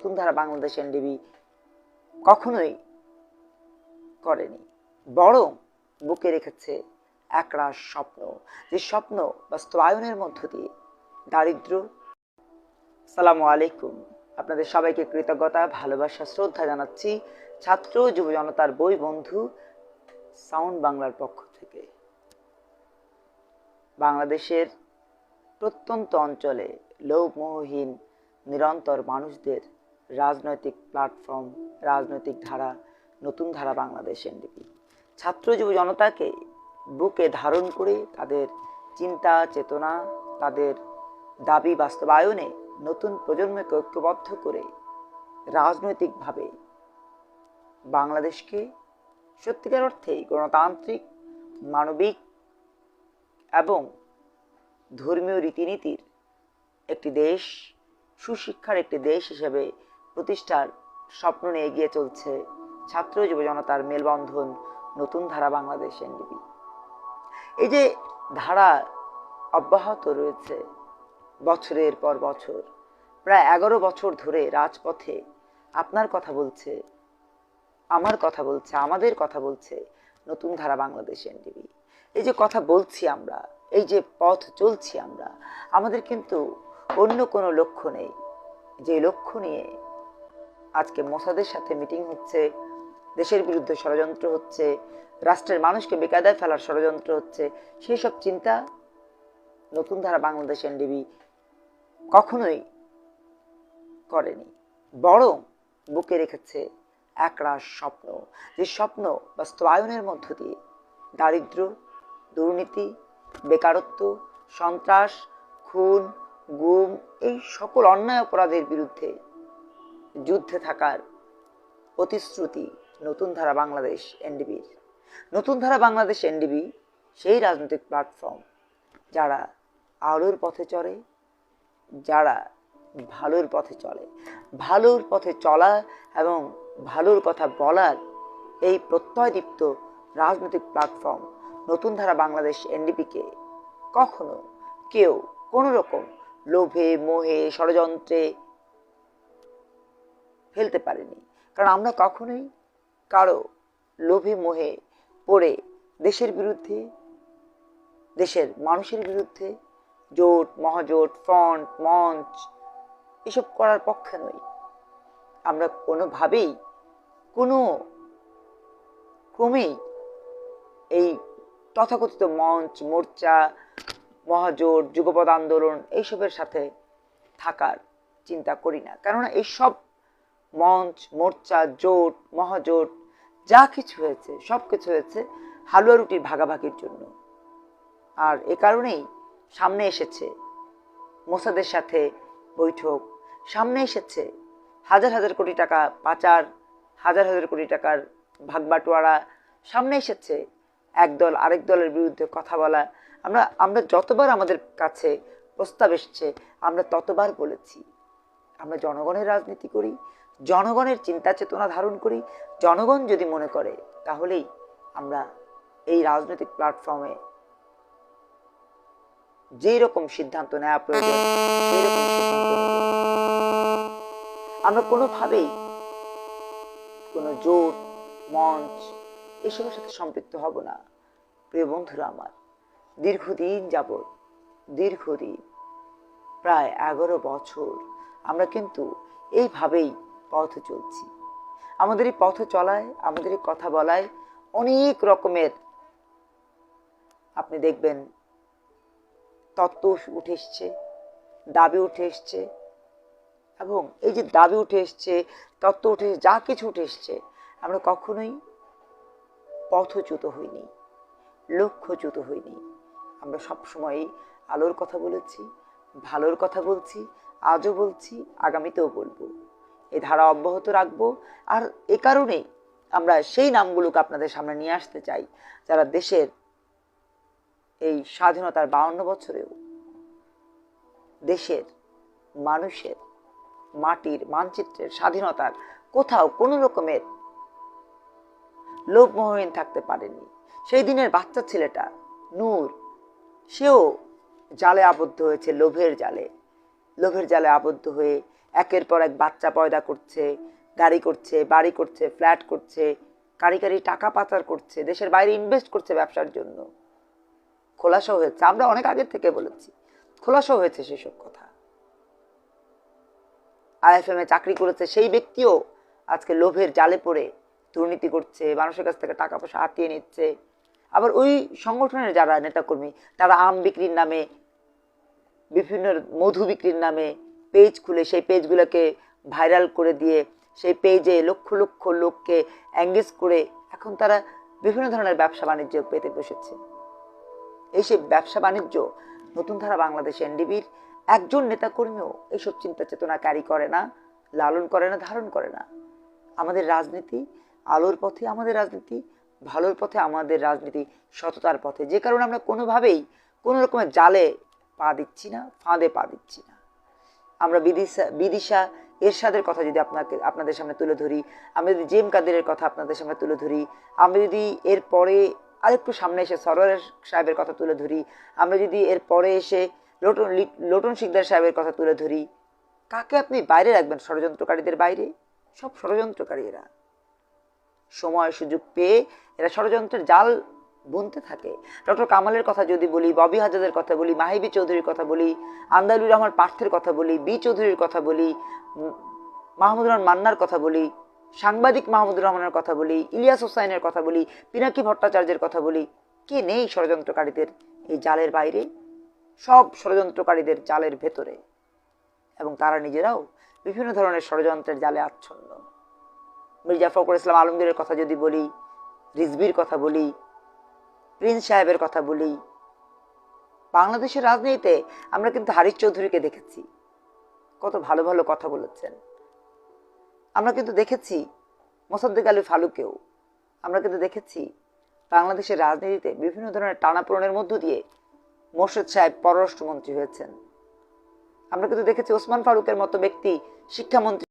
নতুন ধারা বাংলাদেশ এনডিবি কখনোই করেনি। বরং বুকে রেখেছে একরা স্বপ্ন। যে স্বপ্ন বাস্তবায়নের মধ্য দিয়ে দারিদ্র, সালামু আলাইকুম। আপনাদের সবাইকে কৃতজ্ঞতা, ভালোবাসা, শ্রদ্ধা জানাচ্ছি ছাত্র, যুব জনতার বই বন্ধু সাউন্ড বাংলার পক্ষ থেকে। বাংলাদেশের প্রত্যন্ত অঞ্চলে লোভমোহহীন নিরন্তর মানুষদের রাজনৈতিক প্ল্যাটফর্ম রাজনৈতিক ধারা, নতুন ধারা বাংলাদেশ এনডিপি। ছাত্র যুব জনতাকে বুকে ধারণ করে তাদের চিন্তা, চেতনা, তাদের দাবি বাস্তবায়নে নতুন প্রজন্মকে ঐক্যবদ্ধ করে রাজনৈতিকভাবে বাংলাদেশকে সত্যিকার অর্থেই গণতান্ত্রিক, মানবিক এবং ধর্মীয় রীতিনীতির একটি দেশ, সুশিক্ষার একটি দেশ হিসেবে প্রতিষ্ঠার স্বপ্ন নিয়ে এগিয়ে চলছে ছাত্র যুব জনতার মেলবন্ধন নতুন ধারা বাংলাদেশ এনডিপি এই যে ধারা অব্যাহত রয়েছে বছরের পর বছর, প্রায় এগারো বছর ধরে রাজপথে আপনার কথা বলছে, আমার কথা বলছে, আমাদের কথা বলছে নতুন ধারা বাংলাদেশ এনডিবি। এই যে কথা বলছি আমরা, এই যে পথ চলছি আমরা, আমাদের কিন্তু অন্য কোনো লক্ষ্য নেই। যে লক্ষ্য নিয়ে আজকে মোসাদের সাথে মিটিং হচ্ছে, দেশের বিরুদ্ধে ষড়যন্ত্র হচ্ছে, রাষ্ট্রের মানুষকে বেকায়দায় ফেলার ষড়যন্ত্র হচ্ছে সেই সব চিন্তা নতুন ধারা বাংলাদেশ এনডিবি কখনোই করেনি, বরং বুকে রেখেছে একরাশ স্বপ্ন। যে স্বপ্ন বাস্তবায়নের মধ্য দিয়ে দারিদ্র, দুর্নীতি, বেকারত্ব, সন্ত্রাস, খুন, গুম, এই সকল অন্যায় অপরাধের বিরুদ্ধে যুদ্ধে থাকার প্রতিশ্রুতি নতুন ধারা বাংলাদেশ এনডিবির। নতুন ধারা বাংলাদেশ এনডিবি সেই রাজনৈতিক প্ল্যাটফর্ম যারা আলোর পথে চড়ে, যারা ভালোর পথে চলে ভালোর পথে চলা এবং ভালোর কথা বলার এই প্রত্যয়দীপ্ত রাজনৈতিক প্ল্যাটফর্ম নতুন ধারা বাংলাদেশ এনডিপিকে কখনো কেউ কোনো রকম লোভে, মোহে, ষড়যন্ত্রে ফেলতে পারেনি। কারণ আমরা কখনোই কারও লোভে মোহে পড়ে দেশের বিরুদ্ধে, দেশের মানুষের বিরুদ্ধে জোট, মহাজোট, ফ্রন্ট, মঞ্চ এসব করার পক্ষে নই। আমরা কোনোভাবেই, কোনো ক্রমেই এই তথাকথিত মঞ্চ, মোর্চা, মহাজোট, যুগপদ আন্দোলন এইসবের সাথে থাকার চিন্তা করি না। কেননা এইসব মঞ্চ, মোর্চা, জোট, মহাজোট, যা কিছু হয়েছে, সব কিছু হয়েছে হালুয়া রুটির ভাগাভাগির জন্য। আর এ কারণেই সামনে এসেছে মোসাদের সাথে বৈঠক। সামনে এসেছে হাজার হাজার কোটি টাকা পাচার, হাজার হাজার কোটি টাকার ভাগবাটোয়ারা। সামনে এসেছে একদল আরেক দলের বিরুদ্ধে কথা বলা। আমরা আমরা যতবার আমাদের কাছে প্রস্তাব এসছে, আমরা ততবার বলেছি। আমরা জনগণের রাজনীতি করি জনগণের চিন্তা চেতনা ধারণ করি, জনগণ যদি মনে করে, তাহলেই আমরা এই রাজনৈতিক প্ল্যাটফর্মে যেই রকম সিদ্ধান্ত নেওয়া প্রয়োজন সেই রকম সিদ্ধান্ত আমরা কোনোভাবেই কোনো জোট, মঞ্চ এসবের সাথে সম্পৃক্ত হব না। প্রিয় বন্ধুরা আমার, দীর্ঘদিন যাবৎ, দীর্ঘদিন, প্রায় এগারো বছর আমরা কিন্তু এইভাবেই পথ চলছি। আমাদের এই পথ চলায় আমাদের এই কথা বলায় অনেক রকমের, আপনি দেখবেন, তত্ত্ব উঠে এসছে, দাবি উঠে এসছে এবং এই যে দাবি উঠে এসছে, তত্ত্ব উঠে যা কিছু উঠে এসছে, আমরা কখনোই পথচ্যুত হইনি, লক্ষ্যচ্যুত হইনি। আমরা সবসময়ই আলোর কথা বলেছি, ভালোর কথা বলছি, আজও বলছি, আগামীতেও বলব। এই ধারা অব্যাহত রাখব। আর এ কারণেই আমরা সেই নামগুলোকে আপনাদের সামনে নিয়ে আসতে চাই, যারা দেশের এই স্বাধীনতার বাউন্ন বছরেও দেশের মানুষের মাটির মানচিত্রের স্বাধীনতার কোথাও কোনো রকমের লোভমোহীন থাকতে পারেনি সেই দিনের বাচ্চা ছেলেটা, নূর, সেও জালে আবদ্ধ হয়েছে, লোভের জালে। লোভের জালে আবদ্ধ হয়ে একের পর এক বাচ্চা পয়দা করছে, গাড়ি করছে, বাড়ি করছে, ফ্ল্যাট করছে, কারি কারি টাকা পাচার করছে, দেশের বাইরে ইনভেস্ট করছে ব্যবসার জন্য। খোলাসা হয়েছে, আমরা অনেক আগের থেকে বলেছি, খোলাসা হয়েছে সেসব কথা। আইএফএম এ চাকরি করেছে সেই ব্যক্তিও আজকে লোভের জালে পড়ে, দুর্নীতি করছে, মানুষের কাছ থেকে টাকা পয়সা হাতিয়ে নিচ্ছে। আবার ওই সংগঠনের যারা নেতাকর্মী, তারা আম বিক্রির নামে, বিভিন্ন মধু বিক্রির নামে পেজ খুলে সেই পেজগুলোকে ভাইরাল করে দিয়ে সেই পেজে লক্ষ লক্ষ লোককে অ্যাঙ্গেজ করে এখন তারা বিভিন্ন ধরনের ব্যবসা বাণিজ্য পেতে বসেছে। এই সেই ব্যবসা বাণিজ্য নতুন ধারা বাংলাদেশ এনডিবির একজন নেতাকর্মীও এইসব চিন্তা চেতনা ক্যারি করে না, লালন করে না, ধারণ করে না। আমাদের রাজনীতি আলোর পথে আমাদের রাজনীতি, ভালোর পথে আমাদের রাজনীতি, সততার পথে। যে কারণে আমরা কোনোভাবেই কোনো রকমের জালে পা দিচ্ছি না, ফাঁদে পা দিচ্ছি না। আমরা বিদিশা বিদিশা এরশাদের কথা যদি আপনাকে, আপনাদের সামনে তুলে ধরি, আমরা যদি জেম কাদেরের কথা আপনাদের সামনে তুলে ধরি, আমরা যদি এর পরে আরেকটু সামনে এসে সরোয়ার সাহেবের কথা তুলে ধরি, আমরা যদি এর পরে এসে লোটন লোটন শিকদার সাহেবের কথা তুলে ধরি, কাকে আপনি বাইরে রাখবেন? ষড়যন্ত্রকারীদের বাইরে? সব ষড়যন্ত্রকারী এরা সময় সুযোগ পেয়ে এরা ষড়যন্ত্রের জাল বুনতে থাকে। ডক্টর কামালের কথা যদি বলি, ববি হাজাদের কথা বলি, মাহিবি চৌধুরীর কথা বলি, আন্দালুর রহমান পার্থের কথা বলি, বি চৌধুরীর কথা বলি, মাহমুদুর রহমান মান্নার কথা বলি, সাংবাদিক মাহমুদুর রহমানের কথা বলি, ইলিয়াস হোসাইনের কথা বলি, পিনাকি ভট্টাচার্যের কথা বলি, কে নেই ষড়যন্ত্রকারীদের এই জালের বাইরে? সব ষড়যন্ত্রকারীদের জালের ভেতরে। এবং তারা নিজেরাও বিভিন্ন ধরনের ষড়যন্ত্রের জালে আচ্ছন্ন। মির্জা ফখরুল ইসলাম আলমগীরের কথা যদি বলি রিজবির কথা বলি প্রিন্স সাহেবের কথা বলি বাংলাদেশের রাজনীতিতে আমরা কিন্তু হারিস চৌধুরীকে দেখেছি। কত ভালো ভালো কথা বলেছেন। আমরা কিন্তু দেখেছি মোসাদ্দেক আলী ফালুকেও। আমরা কিন্তু দেখেছি বাংলাদেশের রাজনীতিতে বিভিন্ন ধরনের টানাপোড়েনের মধ্য দিয়ে মোর্শেদ সাহেব পররাষ্ট্রমন্ত্রী হয়েছেন। আমরা কিন্তু দেখেছি ওসমান ফারুকের মতো ব্যক্তি শিক্ষামন্ত্রী